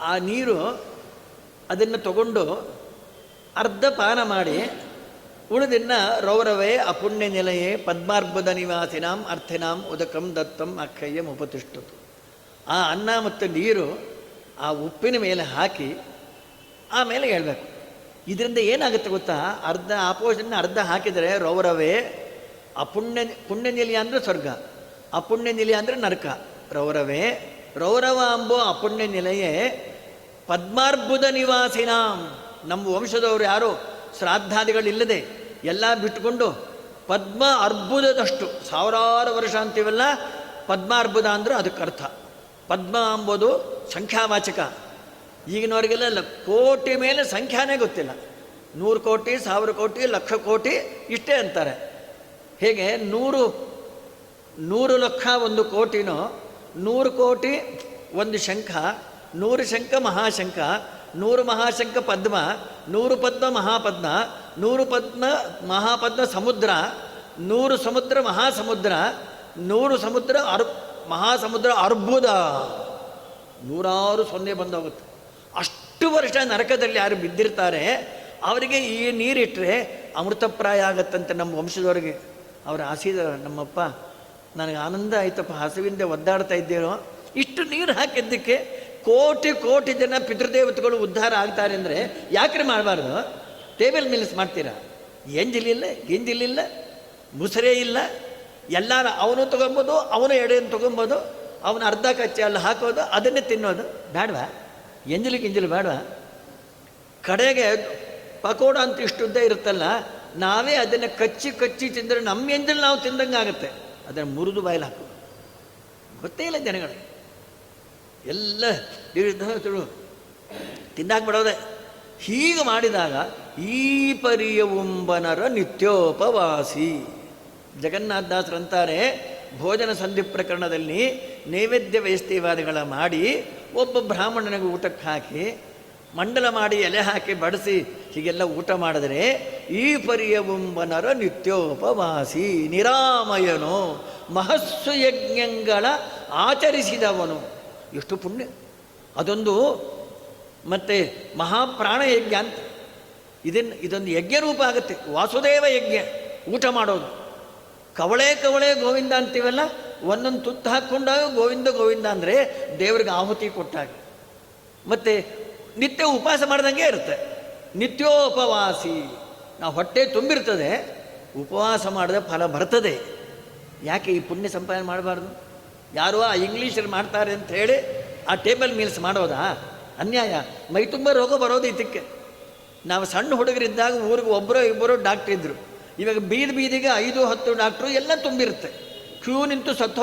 ಆ ನೀರು ಅದನ್ನು ತಗೊಂಡು ಅರ್ಧ ಪಾನ ಮಾಡಿ ಉಳಿದಿನ್ನ ರೌರವೇ ಅಪುಣ್ಯ ನಿಲಯೇ ಪದ್ಮಾರ್ಬುದ ನಿವಾಸಿನಾಂ ಅರ್ಥಿನಾಂ ಉದಕಂ ದತ್ತಂ ಅಕ್ಷಯ್ಯಂ ಉಪತಿಷ್ಠತು. ಆ ಅನ್ನ ಮತ್ತು ನೀರು ಆ ಉಪ್ಪಿನ ಮೇಲೆ ಹಾಕಿ ಆಮೇಲೆ ಹೇಳಬೇಕು. ಇದರಿಂದ ಏನಾಗುತ್ತೆ ಗೊತ್ತಾ? ಅರ್ಧ ಆಪೋಷನ್ನ ಅರ್ಧ ಹಾಕಿದರೆ ರೌರವೇ ಅಪುಣ್ಯ ಪುಣ್ಯ ನಿಲಯ ಅಂದರೆ ಸ್ವರ್ಗ, ಅಪುಣ್ಯ ನಿಲಯ ಅಂದರೆ ನರಕ. ರೌರವೇ ರೌರವ ಅಂಬೋ ಅಪುಣ್ಯ ನಿಲಯೇ ಪದ್ಮಾರ್ಬುದ ನಿವಾಸಿನಾಂ ನಮ್ಮ ವಂಶದವರು ಯಾರು? ಶ್ರಾದ್ದಾದಿಗಳಿಲ್ಲದೆ ಎಲ್ಲ ಬಿಟ್ಟುಕೊಂಡು ಪದ್ಮ ಅರ್ಬುದದಷ್ಟು ಸಾವಿರಾರು ವರ್ಷ ಅಂತೀವಲ್ಲ? ಪದ್ಮಾರ್ಬುದ ಅಂದರೆ ಅದಕ್ಕೆ ಅರ್ಥ. ಪದ್ಮ ಅಂಬೋದು ಸಂಖ್ಯಾವಾಚಕ. ಈಗಿನವರಿಗೆಲ್ಲ ಕೋಟಿ ಮೇಲೆ ಸಂಖ್ಯಾನೇ ಗೊತ್ತಿಲ್ಲ. ನೂರು ಕೋಟಿ, ಸಾವಿರ ಕೋಟಿ, ಲಕ್ಷ ಕೋಟಿ ಇಷ್ಟೇ ಅಂತಾರೆ. ಹೇಗೆ? ನೂರು ನೂರು ಲಕ್ಷ ಒಂದು ಕೋಟಿನೋ, ನೂರು ಕೋಟಿ ಒಂದು ಶಂಖ ನೂರು ಶಂಖ ಮಹಾಶಂಖ, ನೂರು ಮಹಾಶಂಖ ಪದ್ಮ, ನೂರು ಪದ್ಮ ಮಹಾಪದ್ಮ, ನೂರು ಪದ್ಮ ಮಹಾಪದ್ಮ ಸಮುದ್ರ, ನೂರು ಸಮುದ್ರ ಮಹಾಸಮುದ್ರ, ನೂರು ಸಮುದ್ರ ಅರ್, ಮಹಾಸಮುದ್ರ ಅರ್ಬುದ. ನೂರಾರು ಸೊನ್ನೆ ಬಂದೋಗುತ್ತೆ. ಅಷ್ಟು ವರ್ಷ ನರಕದಲ್ಲಿ ಯಾರು ಬಿದ್ದಿರ್ತಾರೆ, ಅವರಿಗೆ ಈ ನೀರಿಟ್ಟರೆ ಅಮೃತಪ್ರಾಯ ಆಗತ್ತಂತೆ ನಮ್ಮ ವಂಶದವರಿಗೆ. ಅವರು ಆಸೀದ ನಮ್ಮಪ್ಪ, ನನಗೆ ಆನಂದ ಆಯ್ತಪ್ಪ, ಹಸುವಿಂದ ಒದ್ದಾಡ್ತಾ ಇದ್ದೇನೋ, ಇಷ್ಟು ನೀರು ಹಾಕಿದ್ದಕ್ಕೆ ಕೋಟಿ ಕೋಟಿ ಜನ ಪಿತೃದೇವತೆಗಳು ಉದ್ಧಾರ ಆಗ್ತಾರೆ ಅಂದರೆ ಯಾಕ್ರೆ ಮಾಡಬಾರ್ದು? ಟೇಬಲ್ ಮಿಲ್ಸ್ ಮಾಡ್ತೀರಾ? ಎಂಜಿಲಿಲ್ಲ, ಗಿಂಜಿಲಿಲ್ಲ, ಮುಸರೆ ಇಲ್ಲ. ಎಲ್ಲಾರ ಅವನು ತೊಗೊಬೋದು, ಅವನು ಎಡೆಯನ್ನು ತೊಗೊಬೋದು, ಅವನು ಅರ್ಧ ಕಚ್ಚೆ ಅಲ್ಲಿ ಹಾಕೋದು, ಅದನ್ನೇ ತಿನ್ನೋದು. ಬೇಡವಾ ಎಂಜಿಲು ಗಿಂಜಿಲು ಬೇಡವಾ ಕಡೆಗೆ ಪಕೋಡ ಅಂತ ಇಷ್ಟುದ್ದ ಇರುತ್ತಲ್ಲ, ನಾವೇ ಅದನ್ನು ಕಚ್ಚಿ ಕಚ್ಚಿ ತಿಂದರೆ ನಮ್ಮ ಎಂಜಲು ನಾವು ತಿಂದಂಗೆ ಆಗುತ್ತೆ ಅದನ್ನು ಮುರಿದು ಬಾಯಲ್ಲಿ ಹಾಕೋದು. ಗೊತ್ತೇ ಇಲ್ಲ ಜನಗಳಿಗೆ ಎಲ್ಲ ತಿಳು ತಿಂದಾಕ್ ಬಿಡೋದೆ. ಹೀಗೆ ಮಾಡಿದಾಗ ಈ ಪರಿಯ ಉಂಬನರ ನಿತ್ಯೋಪವಾಸಿ. ಜಗನ್ನಾಥದಾಸರಂತಾರೆ ಭೋಜನ ಸಂಧಿ ಪ್ರಕರಣದಲ್ಲಿ ನೈವೇದ್ಯ ವೈಸ್ತಿವಾದಿಗಳ ಮಾಡಿ ಒಬ್ಬ ಬ್ರಾಹ್ಮಣನಿಗೆ ಊಟಕ್ಕೆ ಹಾಕಿ, ಮಂಡಲ ಮಾಡಿ ಎಲೆ ಹಾಕಿ ಬಡಿಸಿ ಹೀಗೆಲ್ಲ ಊಟ ಮಾಡಿದರೆ ಈ ಪರಿಯ ಉಂಬನರ ನಿತ್ಯೋಪವಾಸಿ, ನಿರಾಮಯನು, ಮಹಸ್ಸು ಯಜ್ಞಗಳ ಆಚರಿಸಿದವನು. ಎಷ್ಟು ಪುಣ್ಯ. ಅದೊಂದು ಮತ್ತೆ ಮಹಾಪ್ರಾಣ ಯಜ್ಞ ಅಂತ. ಇದನ್ನು, ಇದೊಂದು ಯಜ್ಞ ರೂಪ ಆಗುತ್ತೆ. ವಾಸುದೇವ ಯಜ್ಞ, ಊಟ ಮಾಡೋದು. ಕವಳೆ ಕವಳೆ ಗೋವಿಂದ ಅಂತೀವಲ್ಲ, ಒಂದೊಂದು ತುತ್ತು ಹಾಕ್ಕೊಂಡಾಗ ಗೋವಿಂದ ಗೋವಿಂದ ಅಂದರೆ ದೇವ್ರಿಗೆ ಆಹುತಿ ಕೊಟ್ಟಾಗ. ಮತ್ತು ನಿತ್ಯ ಉಪವಾಸ ಮಾಡ್ದಂಗೆ ಇರುತ್ತೆ. ನಿತ್ಯೋಪವಾಸಿ. ನಾವು ಹೊಟ್ಟೆ ತುಂಬಿರ್ತದೆ, ಉಪವಾಸ ಮಾಡಿದ ಫಲ ಬರ್ತದೆ. ಯಾಕೆ ಈ ಪುಣ್ಯ ಸಂಪಾದನೆ ಮಾಡಬಾರ್ದು? ಯಾರೋ ಆ ಇಂಗ್ಲೀಷಲ್ಲಿ ಮಾಡ್ತಾರೆ ಅಂತ ಹೇಳಿ ಆ ಟೇಬಲ್ ಮೀಲ್ಸ್ ಮಾಡೋದಾ? ಅನ್ಯಾಯ. ಮೈ ತುಂಬ ರೋಗ ಬರೋದು ಇದಕ್ಕೆ. ನಾವು ಸಣ್ಣ ಹುಡುಗರಿದ್ದಾಗ ಊರಿಗೆ ಒಬ್ಬರೋ ಇಬ್ಬರು ಡಾಕ್ಟ್ರ್ ಇದ್ದರು ಇವಾಗ ಬೀದಿ ಬೀದಿಗೆ ಐದು ಹತ್ತು ಡಾಕ್ಟ್ರು ಎಲ್ಲ ತುಂಬಿರುತ್ತೆ. ಕ್ಯೂ ನಿಂತು ಸತ್ತು